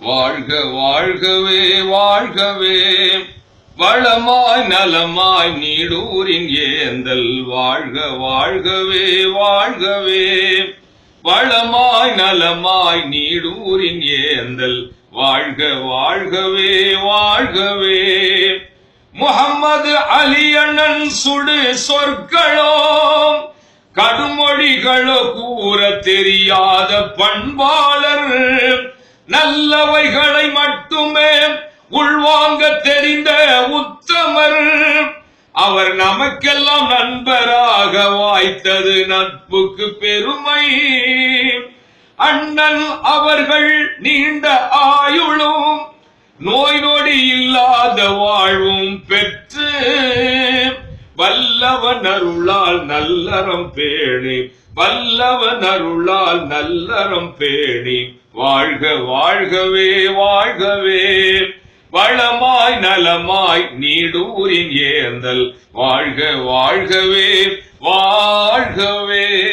வாழ்க வாழ்கவே வாழ்கவே. வளமாய் நலமாய் நீடூரின் ஏந்தல். வாழ்க வாழ்கவே வாழ்கவே. வளமாய் நலமாய் நீடூரின் ஏந்தல். வாழ்க வாழ்கவே வாழ்கவே. முகம்மது அலி அண்ணன் சுடு சொற்களோ கடுமொழிகளோ கூற தெரியாத பண்பாளர். நல்லவைகளை மட்டுமே உள்வாங்க தெரிந்த உத்தமர். அவர் நமக்கெல்லாம் நண்பராக வாய்த்தது நட்புக்கு பெருமை. அண்ணன் அவர்கள் நீண்ட ஆயுளும் நோய் நொடி இல்லாத வாழ்வும் பெற்று வல்லவன் அருளால் நல்லறம் பேணி வல்லவன் அருளால் நல்லறம் பேணி. வாழ்க வாழ்கவே வாழ்கவே. வளமாய் நலமாய் நீடூரின் ஏந்தல். வாழ்க வாழ்கவே வாழ்கவே.